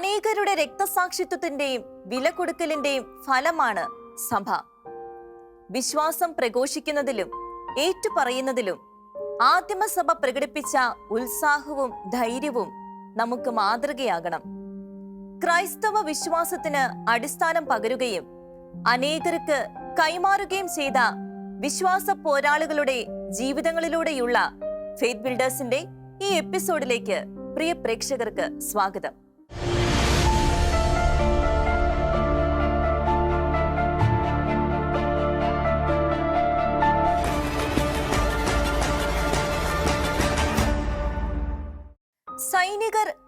അനേകരുടെ രക്തസാക്ഷിത്വത്തിന്റെയും വില കൊടുക്കലിന്റെയും ഫലമാണ് സഭ. വിശ്വാസം പ്രഘോഷിക്കുന്നതിലും ഏറ്റുപറയുന്നതിലും ആദിമസഭ പ്രകടിപ്പിച്ച ഉത്സാഹവും ധൈര്യവും നമുക്ക് മാതൃകയാകണം. ക്രൈസ്തവ വിശ്വാസത്തിന് അടിസ്ഥാനം പകരുകയും അനേകർക്ക് കൈമാറുകയും ചെയ്ത വിശ്വാസ പോരാളികളുടെ ജീവിതങ്ങളിലൂടെയുള്ള ഫെയ്ത്ത് ബിൽഡേഴ്സിന്റെ ഈ എപ്പിസോഡിലേക്ക് പ്രിയ പ്രേക്ഷകർക്ക് സ്വാഗതം.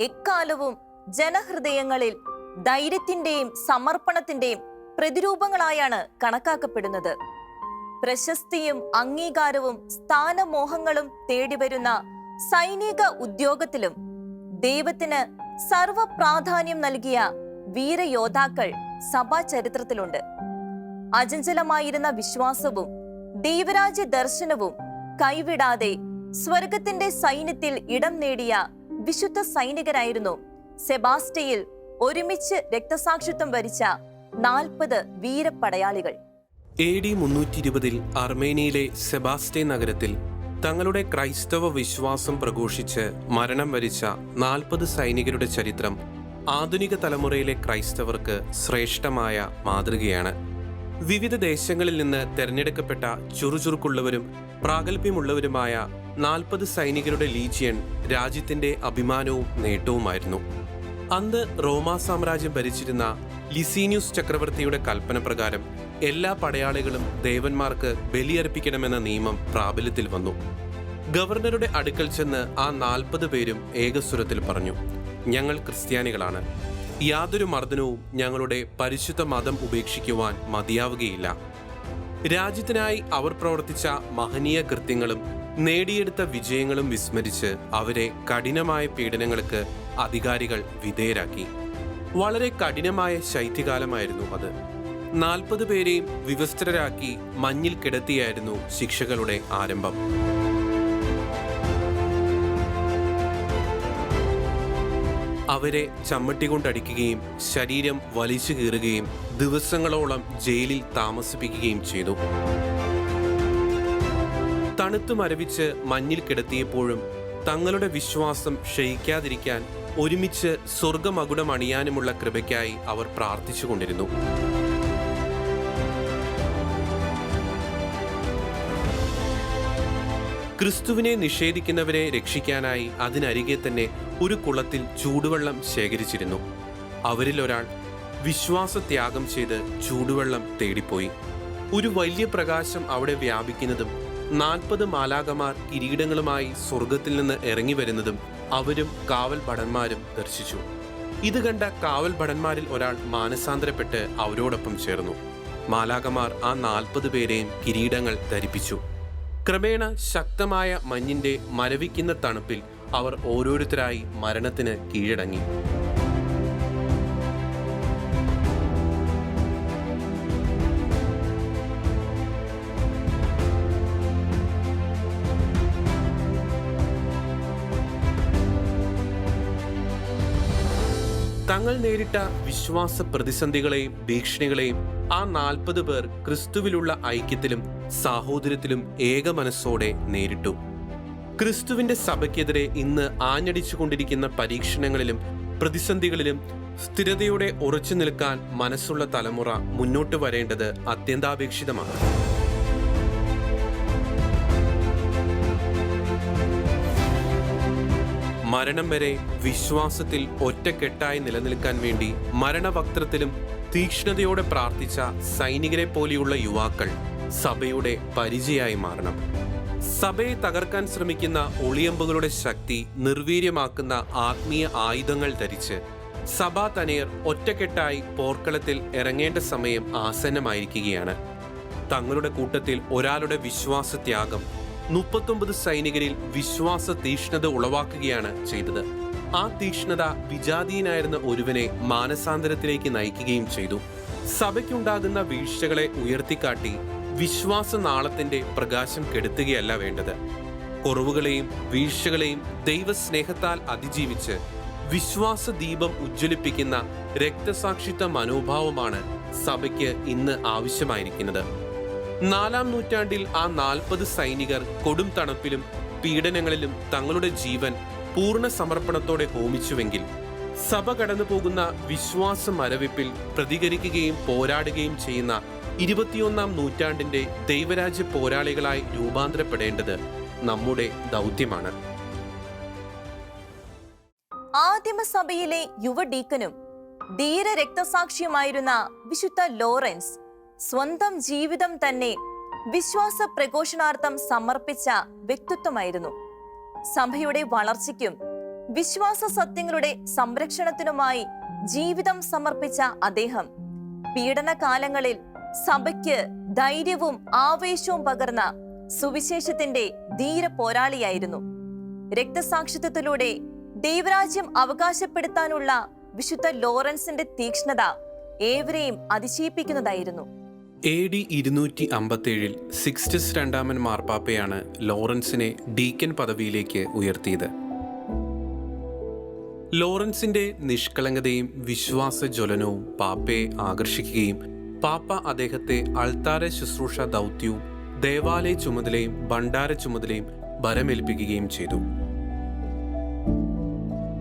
എക്കാലവും ജനഹൃദയങ്ങളിൽ ധൈര്യത്തിന്റെയും സമർപ്പണത്തിന്റെയും പ്രതിരൂപങ്ങളായാണ് കണക്കാക്കപ്പെടുന്നത്. പ്രശസ്തിയും അംഗീകാരവും സ്ഥാനമോഹങ്ങളും തേടിവരുന്ന സൈനിക ഉദ്യോഗത്തിലും ദൈവത്തിന് സർവപ്രാധാന്യം നൽകിയ വീരയോദ്ധാക്കൾ സഭാ ചരിത്രത്തിലുണ്ട് അചഞ്ചലമായിരുന്ന വിശ്വാസവും ദൈവരാജ്യ ദർശനവും കൈവിടാതെ സ്വർഗത്തിന്റെ സൈന്യത്തിൽ ഇടം നേടിയ വിശുദ്ധ സൈനികരായിരുന്നു. സെബാസ്റ്റയിൽ ഒരുമിച്ച് രക്തസാക്ഷിത്വം വരിച്ച നാൽപ്പത് വീരപ്പടയാളികൾ. എ ഡി മുന്നൂറ്റി ഇരുപതിൽ അർമേനിയയിലെ സെബാസ്റ്റേ നഗരത്തിൽ തങ്ങളുടെ ക്രൈസ്തവ വിശ്വാസം പ്രഘോഷിച്ച് മരണം വരിച്ച നാൽപ്പത് സൈനികരുടെ ചരിത്രം ആധുനിക തലമുറയിലെ ക്രൈസ്തവർക്ക് ശ്രേഷ്ഠമായ മാതൃകയാണ്. വിവിധ ദേശങ്ങളിൽ നിന്ന് തെരഞ്ഞെടുക്കപ്പെട്ട ചുറുചുറുക്കുള്ളവരും പ്രാഗൽഭ്യമുള്ളവരുമായ നാൽപ്പത് സൈനികരുടെ ലീജിയൻ രാജ്യത്തിന്റെ അഭിമാനവും നേട്ടവുമായിരുന്നു. അന്ന് റോമാ സാമ്രാജ്യം ഭരിച്ചിരുന്ന ലിസീനിയൂസ് ചക്രവർത്തിയുടെ കൽപ്പന പ്രകാരം എല്ലാ പടയാളികളും ദേവന്മാർക്ക് ബലിയർപ്പിക്കണമെന്ന നിയമം പ്രാബല്യത്തിൽ വന്നു. ഗവർണറുടെ അടുക്കൽ ചെന്ന് ആ നാൽപ്പത് പേരും ഏകസ്വരത്തിൽ പറഞ്ഞു ഞങ്ങൾ ക്രിസ്ത്യാനികളാണ്. യാതൊരു മർദ്ദനവും ഞങ്ങളുടെ പരിശുദ്ധ മതം ഉപേക്ഷിക്കുവാൻ മതിയാവുകയില്ല. രാജ്യത്തിനായി അവർ പ്രവർത്തിച്ച മഹനീയ കൃത്യങ്ങളും നേടിയെടുത്ത വിജയങ്ങളും വിസ്മരിച്ച് അവരെ കഠിനമായ പീഡനങ്ങൾക്ക് അധികാരികൾ വിധേയരാക്കി. വളരെ കഠിനമായ ശൈത്യകാലമായിരുന്നു അത്. നാൽപ്പത് പേരെയും വിവസ്ത്രരാക്കി മഞ്ഞിൽ കിടത്തിയായിരുന്നു ശിക്ഷകളുടെ ആരംഭം. അവരെ ചമ്മട്ടി കൊണ്ടടിക്കുകയും ശരീരം വലിച്ചു കീറുകയും ദിവസങ്ങളോളം ജയിലിൽ താമസിപ്പിക്കുകയും ചെയ്തു. തണുത്തു മരവിച്ച് മഞ്ഞിൽ കിടത്തിയപ്പോഴും തങ്ങളുടെ വിശ്വാസം ക്ഷയിക്കാതിരിക്കാൻ ഒരുമിച്ച് സ്വർഗമകുടം അണിയാനുമുള്ള കൃപയ്ക്കായി അവർ പ്രാർത്ഥിച്ചുകൊണ്ടിരുന്നു ക്രിസ്തുവിനെ നിഷേധിക്കുന്നവരെ രക്ഷിക്കാനായി അതിനരികെ തന്നെ ഒരു കുളത്തിൽ ചൂടുവെള്ളം ശേഖരിച്ചിരുന്നു. അവരിൽ ഒരാൾ വിശ്വാസത്യാഗം ചെയ്ത് ചൂടുവെള്ളം തേടിപ്പോയി. ഒരു വലിയ പ്രകാശം അവിടെ വ്യാപിക്കുന്നതും നാൽപ്പത് മാലാകമാർ കിരീടങ്ങളുമായി സ്വർഗത്തിൽ നിന്ന് ഇറങ്ങി വരുന്നതും അവരും കാവൽ ഭടന്മാരും ദർശിച്ചു. ഇത് കണ്ട കാവൽ ഭടന്മാരിൽ ഒരാൾ മാനസാന്തരപ്പെട്ട് അവരോടൊപ്പം ചേർന്നു. മാലാകമാർ ആ നാൽപ്പത് പേരെയും കിരീടങ്ങൾ ധരിപ്പിച്ചു. ക്രമേണ ശക്തമായ മഞ്ഞിന്റെ മരവിക്കുന്ന തണുപ്പിൽ അവർ ഓരോരുത്തരായി മരണത്തിന് കീഴടങ്ങി. നേരിട്ട വിശ്വാസ പ്രതിസന്ധികളെയും ഭീഷണികളെയും ആ നാൽപ്പത് പേർ ക്രിസ്തുവിലുള്ള ഐക്യത്തിലും സാഹോദര്യത്തിലും ഏക മനസ്സോടെ നേരിട്ടു. ക്രിസ്തുവിന്റെ സഭയ്ക്കെതിരെ ഇന്ന് ആഞ്ഞടിച്ചുകൊണ്ടിരിക്കുന്ന പരീക്ഷണങ്ങളിലും പ്രതിസന്ധികളിലും സ്ഥിരതയോടെ ഉറച്ചു നിൽക്കാൻ മനസ്സുള്ള തലമുറ മുന്നോട്ട് വരേണ്ടത് അത്യന്താപേക്ഷിതമാണ്. മരണം വരെ വിശ്വാസത്തിൽ ഒറ്റക്കെട്ടായി നിലനിൽക്കാൻ വേണ്ടി മരണവക്ത്രത്തിലും തീക്ഷ്ണതയോടെ പ്രാർത്ഥിച്ച സൈനികരെ പോലെയുള്ള യുവാക്കൾ സഭയുടെ പരിചയായി മാറണം. സഭയെ തകർക്കാൻ ശ്രമിക്കുന്ന ഒളിയമ്പുകളുടെ ശക്തി നിർവീര്യമാക്കുന്ന ആത്മീയ ആയുധങ്ങൾ ധരിച്ച് സഭാ തനയർ ഒറ്റക്കെട്ടായി പോർക്കളത്തിൽ ഇറങ്ങേണ്ട സമയം ആസന്നമായിരിക്കുകയാണ്. തങ്ങളുടെ കൂട്ടത്തിൽ ഒരാളുടെ വിശ്വാസത്യാഗം മുപ്പത്തൊമ്പത് സൈനികരിൽ വിശ്വാസ തീക്ഷ്ണത ഉളവാക്കുകയാണ് ചെയ്തത്. ആ തീക്ഷ്ണത വിജാതീയനായിരുന്ന ഒരുവനെ മാനസാന്തരത്തിലേക്ക് നയിക്കുകയും ചെയ്തു. സഭയ്ക്കുണ്ടാകുന്ന വീഴ്ചകളെ ഉയർത്തിക്കാട്ടി വിശ്വാസ നാളത്തിന്റെ പ്രകാശം കെടുത്തുകയല്ല വേണ്ടത്. കുറവുകളെയും വീഴ്ചകളെയും ദൈവസ്നേഹത്താൽ അതിജീവിച്ച് വിശ്വാസ ദീപം ഉജ്ജ്വലിപ്പിക്കുന്ന രക്തസാക്ഷിത്വ മനോഭാവമാണ് സഭയ്ക്ക് ഇന്ന് ആവശ്യമായിരിക്കുന്നത്. നാലാം നൂറ്റാണ്ടിൽ ആ നാൽപ്പത് സൈനികർ കൊടും തണുപ്പിലും പീഡനങ്ങളിലും തങ്ങളുടെ ജീവൻ പൂർണ സമർപ്പണത്തോടെ ഹോമിച്ചുവെങ്കിൽ സഭ കടന്നു പോകുന്ന വിശ്വാസ മരവിപ്പിൽ പ്രതികരിക്കുകയും പോരാടുകയും ചെയ്യുന്ന ഇരുപത്തിയൊന്നാം നൂറ്റാണ്ടിന്റെ ദൈവരാജ്യ പോരാളികളായി രൂപാന്തരപ്പെടേണ്ടത് നമ്മുടെ ദൗത്യമാണ്. ആദിമസഭയിലെ യുവഡീക്കനും ധീര രക്തസാക്ഷിയുമായിരുന്ന വിശുദ്ധ ലോറൻസ് സ്വന്തം ജീവിതം തന്നെ വിശ്വാസ പ്രഘോഷണാർത്ഥം സമർപ്പിച്ച വ്യക്തിത്വമായിരുന്നു. സഭയുടെ വളർച്ചയ്ക്കും വിശ്വാസ സത്യങ്ങളുടെ സംരക്ഷണത്തിനുമായി ജീവിതം സമർപ്പിച്ച അദ്ദേഹം പീഡനകാലങ്ങളിൽ സഭയ്ക്ക് ധൈര്യവും ആവേശവും പകർന്ന സുവിശേഷത്തിന്റെ ധീര പോരാളിയായിരുന്നു. രക്തസാക്ഷിത്വത്തിലൂടെ ദൈവരാജ്യം അവകാശപ്പെടുത്താനുള്ള വിശുദ്ധ ലോറൻസിന്റെ തീക്ഷ്ണത ഏവരെയും അതിശയിപ്പിക്കുന്നതായിരുന്നു. എ ഡി ഇരുന്നൂറ്റി അമ്പത്തേഴിൽ സിക്സ്റ്റസ് രണ്ടാമൻ മാർപ്പാപ്പയാണ് ലോറൻസിനെ ഡീക്കൻ പദവിയിലേക്ക് ഉയർത്തിയത്. ലോറൻസിന്റെ നിഷ്കളങ്കതയും വിശ്വാസ ജ്വലനവും പാപ്പയെ ആകർഷിക്കുകയും പാപ്പ അദ്ദേഹത്തെ അൾത്താര ശുശ്രൂഷ ദൗത്യവും ദേവാലയ ചുമതലയും ഭണ്ഡാര ചുമതലയും ഭരമേൽപ്പിക്കുകയും ചെയ്തു.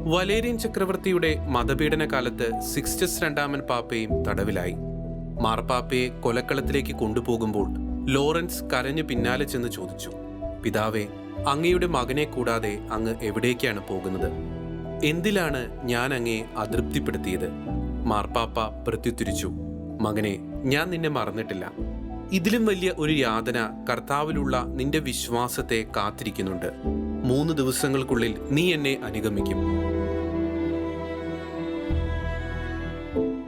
വലേരിയൻ ചക്രവർത്തിയുടെ മതപീഡന കാലത്ത് സിക്സ്റ്റസ് രണ്ടാമൻ പാപ്പയും തടവിലായി. മാർപ്പാപ്പയെ കൊലക്കളത്തിലേക്ക് കൊണ്ടുപോകുമ്പോൾ ലോറൻസ് കരഞ്ഞു പിന്നാലെ ചെന്ന് ചോദിച്ചു പിതാവേ അങ്ങയുടെ മകനെ കൂടാതെ അങ്ങ് എവിടേക്കാണ് പോകുന്നത്? എന്തിലാണ് ഞാൻ അങ്ങയെ അതൃപ്തിപ്പെടുത്തിയത്? മാർപ്പാപ്പ പ്രത്യുത്തിരിച്ചു മകനെ ഞാൻ നിന്നെ മറന്നിട്ടില്ല. ഇതിലും വലിയ ഒരു യാതന കർത്താവിലുള്ള നിന്റെ വിശ്വാസത്തെ കാത്തിരിക്കുന്നുണ്ട്. മൂന്ന് ദിവസങ്ങൾക്കുള്ളിൽ നീ എന്നെ അനുഗമിക്കും.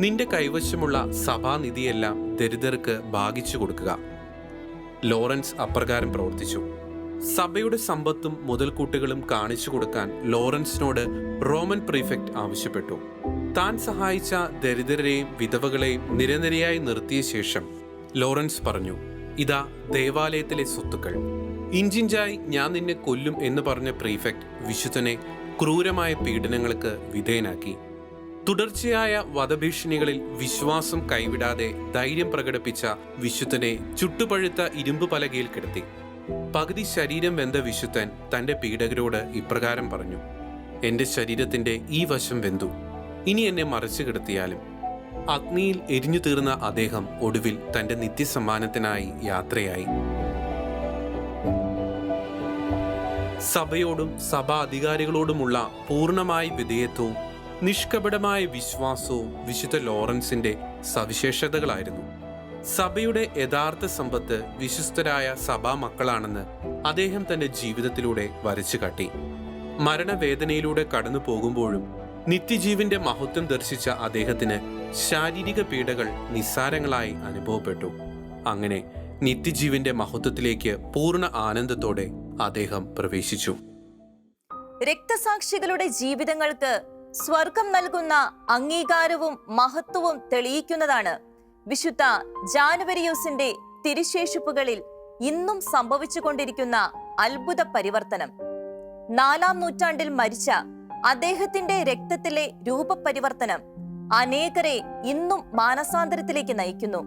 നിന്റെ കൈവശമുള്ള സഭാനിധിയെല്ലാം ദരിദ്രർക്ക് ഭാഗിച്ചു കൊടുക്കുക. ലോറൻസ് അപ്രകാരം പ്രവർത്തിച്ചു. സഭയുടെ സമ്പത്തും മുതൽക്കൂട്ടുകളും കാണിച്ചു കൊടുക്കാൻ ലോറൻസിനോട് റോമൻ പ്രീഫെക്ട് ആവശ്യപ്പെട്ടു. താൻ സഹായിച്ച ദരിദ്രരെയും വിധവകളെയും നിരനിരയായി നിർത്തിയ ശേഷം ലോറൻസ് പറഞ്ഞു ഇതാ ദേവാലയത്തിലെ സ്വത്തുക്കൾ. ഇഞ്ചിഞ്ചായി ഞാൻ നിന്നെ കൊല്ലും എന്ന് പറഞ്ഞ പ്രീഫെക്ട് വിശുദ്ധനെ ക്രൂരമായ പീഡനങ്ങൾക്ക് വിധേയനാക്കി. തുടർച്ചയായ വധഭീഷണികളിൽ വിശ്വാസം കൈവിടാതെ ധൈര്യം പ്രകടിപ്പിച്ച വിശുദ്ധനെ ചുട്ടുപഴുത്ത ഇരുമ്പ് പലകയിൽ കിടത്തി. പകുതി ശരീരം വെന്ത വിശുദ്ധൻ തന്റെ പീഡകരോട് ഇപ്രകാരം പറഞ്ഞു എന്റെ ശരീരത്തിന്റെ ഈ വശം വെന്തു. ഇനി എന്നെ മറച്ചു കിടത്തിയാലും. അഗ്നിയിൽ എരിഞ്ഞു തീർന്ന അദ്ദേഹം ഒടുവിൽ തന്റെ നിത്യസമ്മാനത്തിനായി യാത്രയായി. സഭയോടും സഭാ അധികാരികളോടുമുള്ള പൂർണമായ വിധേയത്വവും നിഷ്കപടമായ വിശ്വാസവും വിശുദ്ധ ലോറൻസിന്റെ സവിശേഷതകളായിരുന്നു. സഭയുടെ യഥാർത്ഥ സമ്പത്ത് വിശ്വസ്തരായ സഭാ മക്കളാണെന്ന് അദ്ദേഹം തന്റെ ജീവിതത്തിലൂടെ വരച്ചു കാട്ടി. മരണവേദനയിലൂടെ കടന്നു പോകുമ്പോഴും നിത്യജീവിന്റെ മഹത്വം ദർശിച്ച അദ്ദേഹത്തിന് ശാരീരിക പീഡകൾ നിസ്സാരങ്ങളായി അനുഭവപ്പെട്ടു. അങ്ങനെ നിത്യജീവിന്റെ മഹത്വത്തിലേക്ക് പൂർണ ആനന്ദത്തോടെ അദ്ദേഹം പ്രവേശിച്ചു. രക്തസാക്ഷികളുടെ ജീവിതങ്ങൾക്ക് സ്വർഗം നൽകുന്ന അംഗീകാരവും മഹത്വവും തെളിയിക്കുന്നതാണ്. വിശുദ്ധ ജാനുവരിയോസിന്റെ തിരുശേഷിപ്പുകളിൽ ഇന്നും സംഭവിച്ചുകൊണ്ടിരിക്കുന്ന അത്ഭുത പരിവർത്തനം. നാലാം നൂറ്റാണ്ടിൽ മരിച്ച അദ്ദേഹത്തിന്റെ രക്തത്തിലെ രൂപപരിവർത്തനം അനേകരെ ഇന്നും മാനസാന്തരത്തിലേക്ക് നയിക്കുന്നു.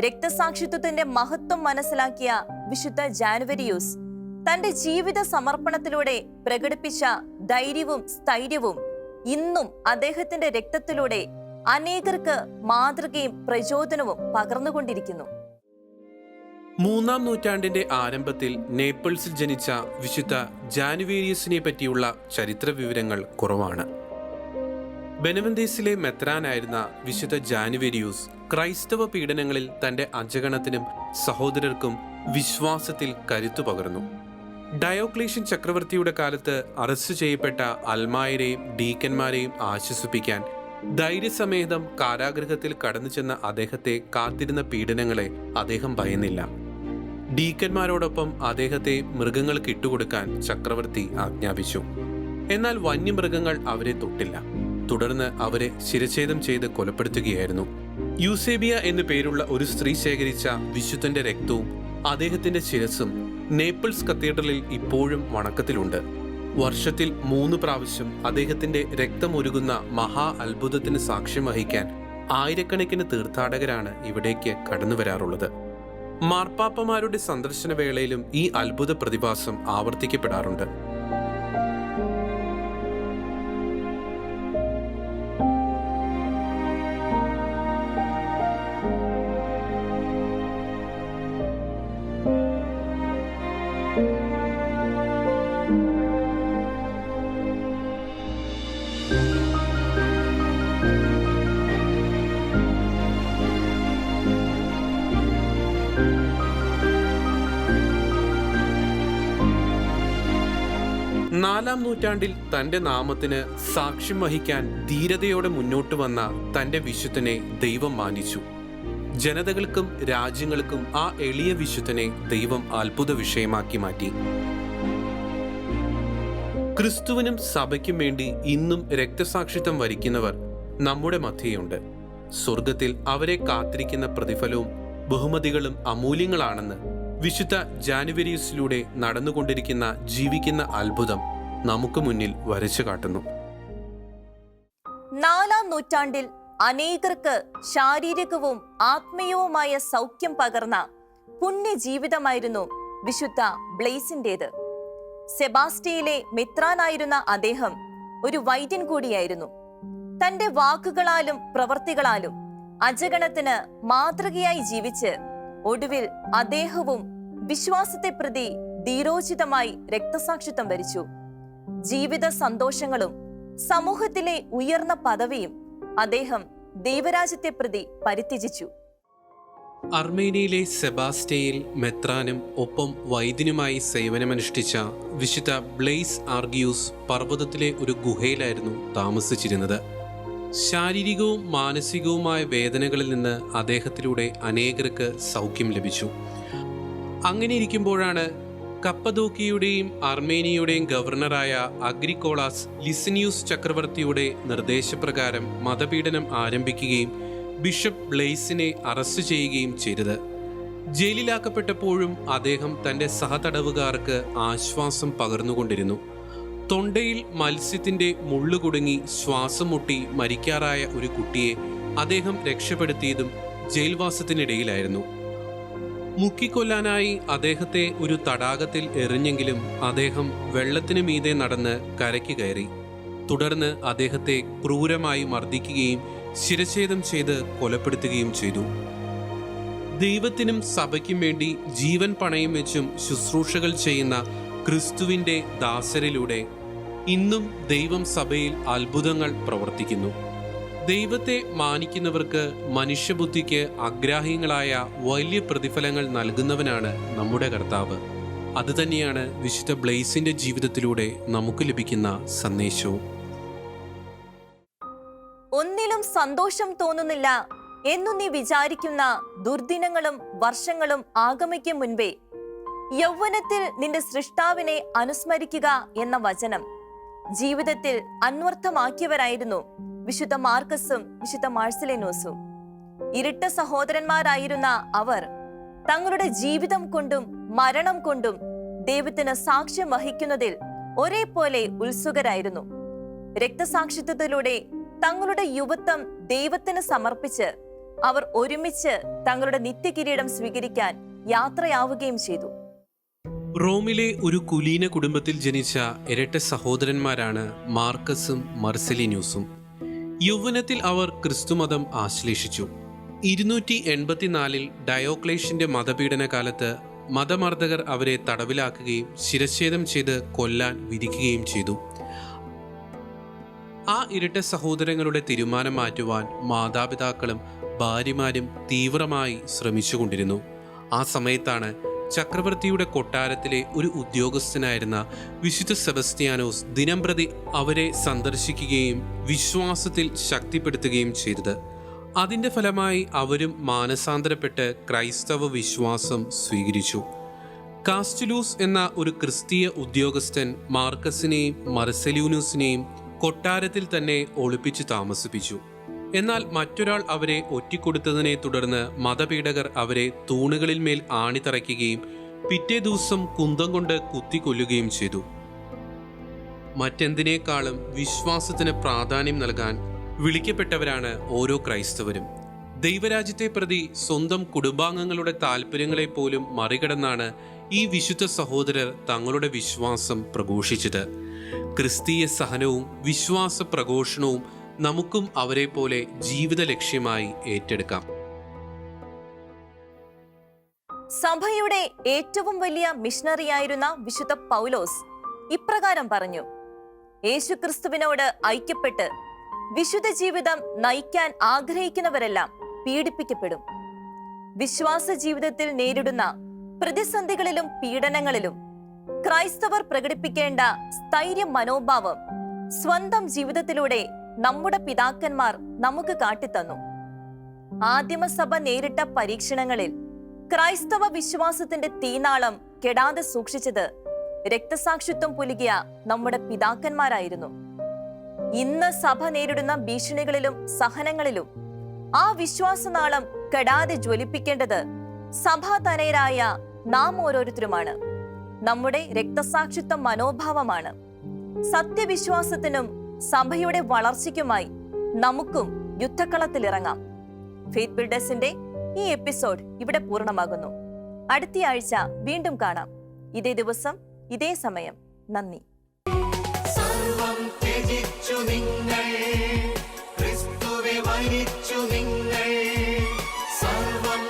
രക്തസാക്ഷിത്വത്തിന്റെ മഹത്വം മനസ്സിലാക്കിയ വിശുദ്ധ ജാനുവരിയൂസ് തന്റെ ജീവിത സമർപ്പണത്തിലൂടെ പ്രകടിപ്പിച്ച ധൈര്യവും സ്ഥൈര്യവും ഇന്നും അദ്ദേഹത്തിന്റെ രക്തത്തിലൂടെ അനേകർക്ക് മാതൃകയും പ്രചോദനവും പകർന്നുകൊണ്ടിരിക്കുന്നു. മൂന്നാം നൂറ്റാണ്ടിന്റെ ആരംഭത്തിൽ നേപ്പിൾസിൽ ജനിച്ച വിശുദ്ധ ജാനുവേരിയസിനെ പറ്റിയുള്ള ചരിത്ര വിവരങ്ങൾ കുറവാണ്. ബെനവന്തേസിലെ മെത്രാനായിരുന്ന വിശുദ്ധ ജാനുവേരിയൂസ് ക്രൈസ്തവ പീഡനങ്ങളിൽ തന്റെ അജഗണത്തിനും സഹോദരർക്കും വിശ്വാസത്തിൽ കരുത്തു പകർന്നു. ഡയോക്ലീഷ്യൻ ചക്രവർത്തിയുടെ കാലത്ത് അറസ്റ്റ് ചെയ്യപ്പെട്ട അൽമായരെയും ഡീക്കന്മാരെയും ആശ്വസിപ്പിക്കാൻ ധൈര്യസമേതം കാരാഗ്രഹത്തിൽ കടന്നു ചെന്ന അദ്ദേഹത്തെ കാത്തിരുന്ന പീഡനങ്ങളെ അദ്ദേഹം ഭയന്നില്ല. ഡീക്കന്മാരോടൊപ്പം അദ്ദേഹത്തെ മൃഗങ്ങൾക്ക് ഇട്ടുകൊടുക്കാൻ ചക്രവർത്തി ആജ്ഞാപിച്ചു. എന്നാൽ വന്യമൃഗങ്ങൾ അവരെ തൊട്ടില്ല. തുടർന്ന് അവരെ ശിരച്ഛേദം ചെയ്ത് കൊലപ്പെടുത്തുകയായിരുന്നു. യൂസേബിയ എന്നു പേരുള്ള ഒരു സ്ത്രീ ശേഖരിച്ച വിശുദ്ധന്റെ രക്തവും അദ്ദേഹത്തിന്റെ ശിരസും നേപ്പിൾസ് കത്തീഡ്രലിൽ ഇപ്പോഴും വണക്കത്തിലുണ്ട്. വർഷത്തിൽ മൂന്ന് പ്രാവശ്യം അദ്ദേഹത്തിന്റെ രക്തമൊരുകുന്ന മഹാ അത്ഭുതത്തിന് സാക്ഷ്യം വഹിക്കാൻ ആയിരക്കണക്കിന് തീർത്ഥാടകരാണ് ഇവിടേക്ക് കടന്നു വരാറുള്ളത്. മാർപ്പാപ്പമാരുടെ സന്ദർശന വേളയിലും ഈ അത്ഭുത പ്രതിഭാസം ആവർത്തിക്കപ്പെടാറുണ്ട്. നാലാം നൂറ്റാണ്ടിൽ തന്റെ നാമത്തിന് സാക്ഷ്യം വഹിക്കാൻ ധീരതയോടെ മുന്നോട്ട് വന്ന തന്റെ വിശുദ്ധനെ ദൈവം മാനിച്ചു. ജനതകൾക്കും രാജ്യങ്ങൾക്കും ആ എളിയ വിശുദ്ധനെ ദൈവം അത്ഭുത വിഷയമാക്കി മാറ്റി. ക്രിസ്തുവിനും സഭയ്ക്കും വേണ്ടി ഇന്നും രക്തസാക്ഷിത്വം വരിക്കുന്നവർ നമ്മുടെ മധ്യയുണ്ട്. സ്വർഗത്തിൽ അവരെ കാത്തിരിക്കുന്ന പ്രതിഫലവും ബഹുമതികളും അമൂല്യങ്ങളാണെന്ന് വിശുദ്ധ ജാനുവരിയസിലൂടെ നടന്നുകൊണ്ടിരിക്കുന്ന ജീവിക്കുന്ന അത്ഭുതം നമുക്ക് മുന്നിൽ വരച്ചു കാട്ടുന്നു. നാലാം നൂറ്റാണ്ടിൽ അനേകർക്ക് ശാരീരികവും ആത്മീയവുമായ സൗഖ്യം പകർന്ന പുണ്യജീവിതമായിരുന്നു വിശുദ്ധ ബ്ലെയ്സിന്റെത് സെബാസ്റ്റിയിലെ മിത്രാനായിരുന്ന അദ്ദേഹം ഒരു വൈദ്യൻ കൂടിയായിരുന്നു. തന്റെ വാക്കുകളാലും പ്രവർത്തികളാലും അജഗണത്തിന് മാതൃകയായി ജീവിച്ച് ഒടുവിൽ അദ്ദേഹവും വിശ്വാസത്തെ പ്രതി ധീരോചിതമായി രക്തസാക്ഷിത്വം വരിച്ചു. ജീവിത സന്തോഷങ്ങളും സമൂഹത്തിലെ ഉയർന്ന പദവിയും അദ്ദേഹം ദൈവരാജ്യത്തെ പ്രതി പരിത്യജിച്ചു. അർമേനിയയിലെ സെബാസ്റ്റേയിൽ മെത്രാനും ഒപ്പം വൈദ്യനുമായി സേവനമനുഷ്ഠിച്ച വിശുദ്ധ ബ്ലെയ്സ് ആർഗിയൂസ് പർവതത്തിലെ ഒരു ഗുഹയിലായിരുന്നു താമസിച്ചിരുന്നത്. ശാരീരികവും മാനസികവുമായ വേദനകളിൽ നിന്ന് അദ്ദേഹത്തിലൂടെ അനേകർക്ക് സൗഖ്യം ലഭിച്ചു. അങ്ങനെ ഇരിക്കുമ്പോഴാണ് കപ്പദോക്കിയുടെയും അർമേനിയയുടെയും ഗവർണറായ അഗ്രിക്കോളാസ് ലിസിനിയൂസ് ചക്രവർത്തിയുടെ നിർദ്ദേശപ്രകാരം മതപീഡനം ആരംഭിക്കുകയും ബിഷപ്പ് ബ്ലെയ്സിനെ അറസ്റ്റ് ചെയ്യുകയും ചെയ്തത്. ജയിലിലാക്കപ്പെട്ടപ്പോഴും അദ്ദേഹം തന്റെ സഹതടവുകാർക്ക് ആശ്വാസം പകർന്നുകൊണ്ടിരുന്നു. തൊണ്ടയിൽ മത്സ്യത്തിന്റെ മുള്ളുകുടുങ്ങി ശ്വാസം മുട്ടി മരിക്കാറായ ഒരു കുട്ടിയെ അദ്ദേഹം രക്ഷപ്പെടുത്തിയതും ജയിൽവാസത്തിനിടയിലായിരുന്നു. മുക്കിക്കൊല്ലാനായി അദ്ദേഹത്തെ ഒരു തടാകത്തിൽ എറിഞ്ഞെങ്കിലും അദ്ദേഹം വെള്ളത്തിന് മീതെ നടന്ന് കരയ്ക്ക് കയറി. തുടർന്ന് അദ്ദേഹത്തെ ക്രൂരമായി മർദ്ദിക്കുകയും ശിരച്ഛേദം ചെയ്ത് കൊലപ്പെടുത്തുകയും ചെയ്തു. ദൈവത്തിനും സഭയ്ക്കും വേണ്ടി ജീവൻ പണയം വെച്ചും ശുശ്രൂഷകൾ ചെയ്യുന്ന ക്രിസ്തുവിന്റെ ദാസരിലൂടെ ഇന്നും ദൈവം സഭയിൽ അത്ഭുതങ്ങൾ പ്രവർത്തിക്കുന്നു. ദൈവത്തെ മാനിക്കുന്നവർക്ക് മനുഷ്യബുദ്ധിക്ക് അഗ്രാഹ്യങ്ങളായ വലിയ പ്രതിഫലങ്ങൾ നൽകുന്നവനാണ് നമ്മുടെ കർത്താവ്. അതുതന്നെയാണ് വിശുദ്ധ ബ്ലെയ്സിന്റെ ജീവിതത്തിലൂടെ നമുക്ക് ലഭിക്കുന്ന സന്ദേശവും. ഒന്നിലും സന്തോഷം തോന്നുന്നില്ല എന്നു നീ വിചാരിക്കുന്ന ദുർദിനങ്ങളും വർഷങ്ങളും ആഗമിക്കും മുൻപേ യൗവനത്തിൽ നിന്റെ സൃഷ്ടാവിനെ അനുസ്മരിക്കുക എന്ന വചനം ജീവിതത്തിൽ അന്വർത്ഥമാക്കിയവരായിരുന്നു വിശുദ്ധ മാർക്കസും വിശുദ്ധ മാഴ്സലിനോസും. ഇരട്ട സഹോദരന്മാരായിരുന്ന അവർ തങ്ങളുടെ ജീവിതം കൊണ്ടും മരണം കൊണ്ടും ദൈവത്തിന് സാക്ഷ്യം വഹിക്കുന്നതിൽ ഒരേപോലെ ഉത്സുകരായിരുന്നു. രക്തസാക്ഷിത്വത്തിലൂടെ തങ്ങളുടെ യുവത്വം ദൈവത്തിന് സമർപ്പിച്ച് അവർ ഒരുമിച്ച് തങ്ങളുടെ നിത്യകിരീടം സ്വീകരിക്കാൻ യാത്രയാവുകയും ചെയ്തു. റോമിലെ ഒരു കുലീന കുടുംബത്തിൽ ജനിച്ച ഇരട്ട സഹോദരന്മാരാണ് മാർക്കസും മർസലിന്യൂസും യൗവനത്തിൽ അവർ ക്രിസ്തുമതം ആശ്ലേഷിച്ചു. ഇരുന്നൂറ്റി എൺപത്തിനാലിൽ ഡയോക്ലേഷ്യന്റെ മതപീഡന കാലത്ത് മതമർദ്ദകർ അവരെ തടവിലാക്കുകയും ശിരച്ഛേദം ചെയ്ത് കൊല്ലാൻ വിധിക്കുകയും ചെയ്തു. ആ ഇരട്ട സഹോദരങ്ങളുടെ തീരുമാനം മാറ്റുവാൻ മാതാപിതാക്കളും ഭാര്യമാരും തീവ്രമായി ശ്രമിച്ചുകൊണ്ടിരുന്നു. ആ സമയത്താണ് ചക്രവർത്തിയുടെ കൊട്ടാരത്തിലെ ഒരു ഉദ്യോഗസ്ഥനായിരുന്ന വിശുദ്ധ സെബസ്ത്യാനോസ് ദിനംപ്രതി അവരെ സന്ദർശിക്കുകയും വിശ്വാസത്തിൽ ശക്തിപ്പെടുത്തുകയും ചെയ്തത്. അതിന്റെ ഫലമായി അവരും മാനസാന്തരപ്പെട്ട് ക്രൈസ്തവ വിശ്വാസം സ്വീകരിച്ചു. കാസ്റ്റുലൂസ് എന്ന ഒരു ക്രിസ്തീയ ഉദ്യോഗസ്ഥൻ മാർക്കസിനെയും മർസെലൂനൂസിനെയും കൊട്ടാരത്തിൽ തന്നെ ഒളിപ്പിച്ച് താമസിപ്പിച്ചു. എന്നാൽ മറ്റൊരാൾ അവരെ ഒറ്റിക്കൊടുത്തതിനെ തുടർന്ന് മതപീഡകർ അവരെ തൂണുകളിൽ മേൽ ആണിത്തറയ്ക്കുകയും പിറ്റേ ദിവസം കുന്തം കൊണ്ട് കുത്തിക്കൊല്ലുകയും ചെയ്തു. മറ്റെന്തിനേക്കാളും വിശ്വാസത്തിന് പ്രാധാന്യം നൽകാൻ വിളിക്കപ്പെട്ടവരാണ് ഓരോ ക്രൈസ്തവരും. ദൈവരാജ്യത്തെ പ്രതി സ്വന്തം കുടുംബാംഗങ്ങളുടെ താല്പര്യങ്ങളെ പോലും മറികടന്നാണ് ഈ വിശുദ്ധ സഹോദരർ തങ്ങളുടെ വിശ്വാസം പ്രഘോഷിച്ചത്. ക്രിസ്തീയ സഹനവും വിശ്വാസ പ്രഘോഷണവും നമുക്കും അവരെ പോലെ ജീവിത ലക്ഷ്യമായി ഏറ്റെടുക്കാം. സഭയുടെ ഏറ്റവും വലിയ മിഷണറിയായിരുന്ന വിശുദ്ധ പൗലോസ് ഇപ്രകാരം പറഞ്ഞു യേശുക്രിസ്തുവിനോട് ഐക്യപ്പെട്ട് വിശുദ്ധ ജീവിതം നയിക്കാൻ ആഗ്രഹിക്കുന്നവരെല്ലാം പീഡിപ്പിക്കപ്പെടും. വിശ്വാസ ജീവിതത്തിൽ നേരിടുന്ന പ്രതിസന്ധികളിലും പീഡനങ്ങളിലും ക്രൈസ്തവർ പ്രകടിപ്പിക്കേണ്ട സ്ഥൈര്യ മനോഭാവം സ്വന്തം ജീവിതത്തിലൂടെ നമ്മുടെ പിതാക്കന്മാർ നമുക്ക് കാട്ടിത്തന്നു. ആദിമസഭ നേരിട്ട പരീക്ഷണങ്ങളിൽ ക്രൈസ്തവ വിശ്വാസത്തിന്റെ തീനാളം കെടാതെ സൂക്ഷിച്ചത് രക്തസാക്ഷിത്വം പുലുകിയ നമ്മുടെ പിതാക്കന്മാരായിരുന്നു. ഇന്ന് സഭ നേരിടുന്ന ഭീഷണികളിലും സഹനങ്ങളിലും ആ വിശ്വാസനാളം കെടാതെ ജ്വലിപ്പിക്കേണ്ടത് സഭാതനയരായ നാം ഓരോരുത്തരുമാണ്. നമ്മുടെ രക്തസാക്ഷിത്വ മനോഭാവമാണ്. സത്യവിശ്വാസത്തിനും സഭയുടെ വളർച്ചയ്ക്കുമായി നമുക്കും യുദ്ധക്കളത്തിലിറങ്ങാം ഫെയ്ത്ത് ബിൽഡേഴ്സിന്റെ ഈ എപ്പിസോഡ് ഇവിടെ പൂർണമാകുന്നു. അടുത്തയാഴ്ച വീണ്ടും കാണാം. ഇതേ ദിവസം ഇതേ സമയം. നന്ദി. സർവം നിങ്ങൾ ക്രിസ്തുവെ മരിച്ചു നിങ്ങൾ സർവം